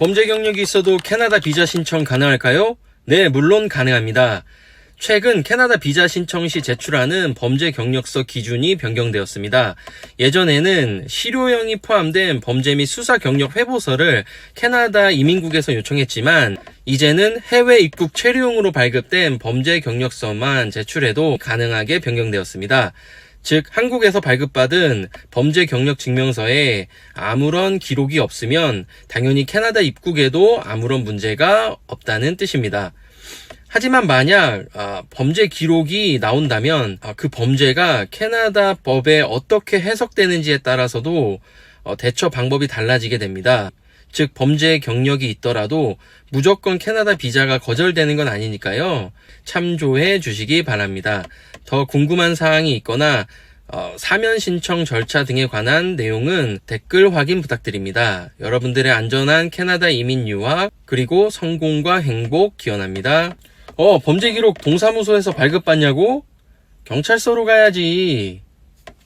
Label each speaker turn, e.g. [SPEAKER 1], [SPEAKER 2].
[SPEAKER 1] 범죄 경력이 있어도 캐나다 비자 신청 가능할까요? 네, 물론 가능합니다. 최근 캐나다 비자 신청 시 제출하는 범죄 경력서 기준이 변경되었습니다. 예전에는 실효형이 포함된 범죄 및 수사 경력 회보서를 캐나다 이민국에서 요청했지만 이제는 해외 입국 체류용으로 발급된 범죄 경력서만 제출해도 가능하게 변경되었습니다. 즉 한국에서 발급받은 범죄 경력 증명서에 아무런 기록이 없으면 당연히 캐나다 입국에도 아무런 문제가 없다는 뜻입니다. 하지만 만약 아, 범죄 기록이 나온다면 아, 그 범죄가 캐나다 법에 어떻게 해석되는지에 따라서도 어, 대처 방법이 달라지게 됩니다. 즉 범죄 경력이 있더라도 무조건 캐나다 비자가 거절되는 건 아니니까요. 참조해 주시기 바랍니다. 더 궁금한 사항이 있거나 어, 사면 신청 절차 등에 관한 내용은 댓글 확인 부탁드립니다. 여러분들의 안전한 캐나다 이민 유학 그리고 성공과 행복 기원합니다. 어 범죄 기록 동사무소에서 발급받냐고? 경찰서로 가야지.